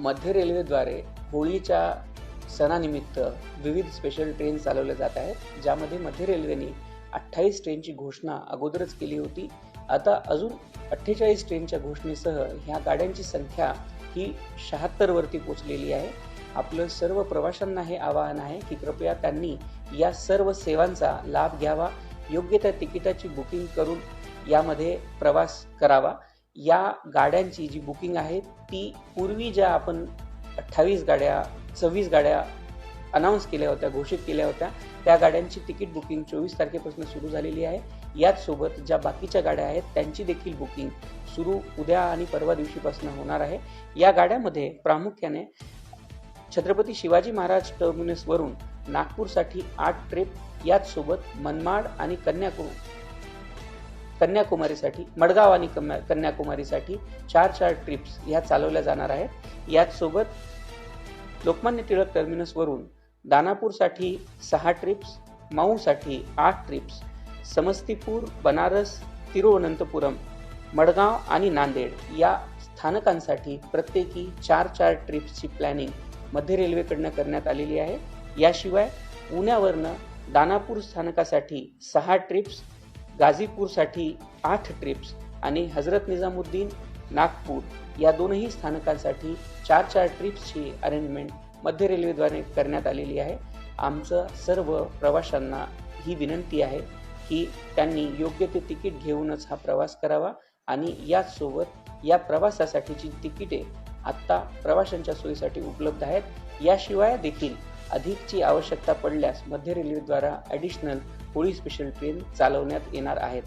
मध्य रेल्वेद्वारे होळीच्या सणानिमित्त विविध स्पेशल ट्रेन चालवल्या जात आहेत. ज्यामध्ये मध्य रेल्वेने अठ्ठावीस ट्रेनची घोषणा अगोदरच केली होती. आता अजून अठ्ठेचाळीस ट्रेनच्या घोषणेसह ह्या गाड्यांची संख्या ही शहात्तरवरती पोचलेली आहे. आपलं सर्व प्रवाशांना हे आवाहन आहे की कृपया त्यांनी या सर्व सेवांचा लाभ घ्यावा. योग्य त्या तिकिटाची बुकिंग करून यामध्ये प्रवास करावा. या गाड्यांची जी बुकिंग आहे ती पूर्वी ज्या आपण अठ्ठावीस गाड्या सव्वीस गाड्या अनाऊन्स केल्या होत्या घोषित केल्या होत्या त्या गाड्यांची तिकीट बुकिंग चोवीस तारखेपासून सुरू झालेली आहे. याच सोबत ज्या बाकीच्या गाड्या आहेत त्यांची देखील बुकिंग सुरू उद्या आणि परवा दिवशीपासून होणार आहे. या गाड्यामध्ये प्रामुख्याने छत्रपती शिवाजी महाराज टर्मिनसवरून नागपूरसाठी आठ ट्रिप याचसोबत मनमाड आणि कन्याकुमारी कन्याकुमारीसाठी मडगाव आणि कन्या- कन्याकुमारीसाठी चार चार ट्रिप्स ह्या चालवल्या जाणार आहेत. याचसोबत लोकमान्य टिळक टर्मिनसवरून दानापूरसाठी सहा ट्रिप्स माऊसाठी आठ ट्रिप्स समस्तीपूर बनारस तिरुवनंतपुरम मडगाव आणि नांदेड या स्थानकांसाठी प्रत्येकी चार चार ट्रिप्सची प्लॅनिंग मध्य रेल्वेकडनं करण्यात आलेली आहे. याशिवाय पुण्यावरनं दानापूर स्थानकासाठी सहा ट्रिप्स गाझीपूरसाठी आठ ट्रिप्स आणि हजरत निजामुद्दीन नागपूर या दोनही स्थानकांसाठी चार चार ट्रिप्सची अरेंजमेंट मध्य रेल्वेद्वारे करण्यात आलेली आहे. आमचं सर्व प्रवाशांना ही विनंती आहे की त्यांनी योग्य ते तिकीट घेऊनच हा प्रवास करावा आणि याचसोबत या प्रवासासाठीची तिकिटे आत्ता प्रवाशांच्या सोयीसाठी उपलब्ध आहेत. याशिवाय देखील अधिकची आवश्यकता पडल्यास मध्य रेल्वेद्वारा ॲडिशनल होळी स्पेशल ट्रेन चालवण्यात येणार आहेत.